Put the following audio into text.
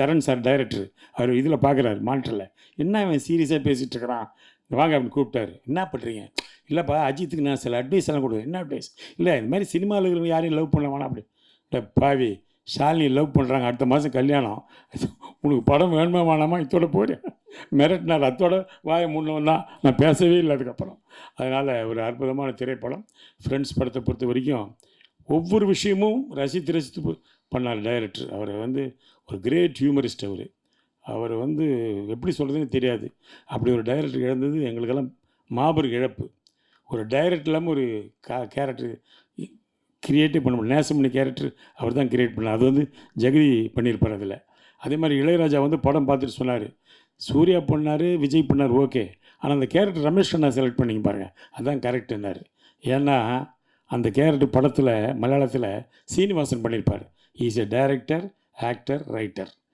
சரண் sir director அவர் இதில் பார்க்குறாரு மானிட்டரில் என்ன இவன் சீரியஸாக பேசிகிட்டு இருக்கிறான்? வாங்க அப்படின்னு கூப்பிட்டாரு. என்ன பண்ணுறீங்க இல்லைப்பா அஜித்துக்கு நான் சில அட்வைஸ் எல்லாம் கொடுக்குறேன். என்ன அட்வைஸ் இல்லை இந்த மாதிரி சினிமாவில் இருக்கிறவங்க யாரையும் லவ் பண்ண வேணாம் அப்படி. இல்லை பாவி ஷாலினி லவ் பண்ணுறாங்க அடுத்த மாதம் கல்யாணம். உனக்கு படம் வேணுமா வேணாமா? இதோட போகிறேன் மிரட்டினார். அத்தோட வாய முன்ன தான் நான் பேசவே இல்லை அதுக்கப்புறம். அதனால் ஒரு அற்புதமான திரைப்படம். ஃப்ரெண்ட்ஸ் படத்தை பொறுத்த வரைக்கும் ஒவ்வொரு விஷயமும் ரசித்து ரசித்து பண்ணார் டைரக்டர் அவர் வந்து ஒரு கிரேட் ஹியூமரிஸ்ட் அவர். அவர் வந்து எப்படி சொல்கிறதுன்னு தெரியாது. அப்படி ஒரு டைரக்டர் இழந்தது எங்களுக்கெல்லாம் மாபெரும் இழப்பு. ஒரு டைரக்டர் இல்லாமல் ஒரு கா கேரக்டர் கிரியேட்டே பண்ண முடியல. நேசமணி கேரக்டர் அவர் தான் கிரியேட் பண்ணார். அது வந்து ஜெகதி பண்ணியிருப்பார் அதில். அதே மாதிரி இளையராஜா வந்து படம் பார்த்துட்டு சொன்னார். சூர்யா பண்ணார் விஜய் பண்ணார் ஓகே. ஆனால் அந்த கேரக்டர் ரமேஷ் அண்ணா செலக்ட் பண்ணிங்க பாருங்கள் அதுதான் கரெக்டுன்னாரு ஏன்னா அந்த கேரக்டர் படத்தில் மலையாளத்தில் சீனிவாசன் பண்ணியிருப்பார் is a director actor writer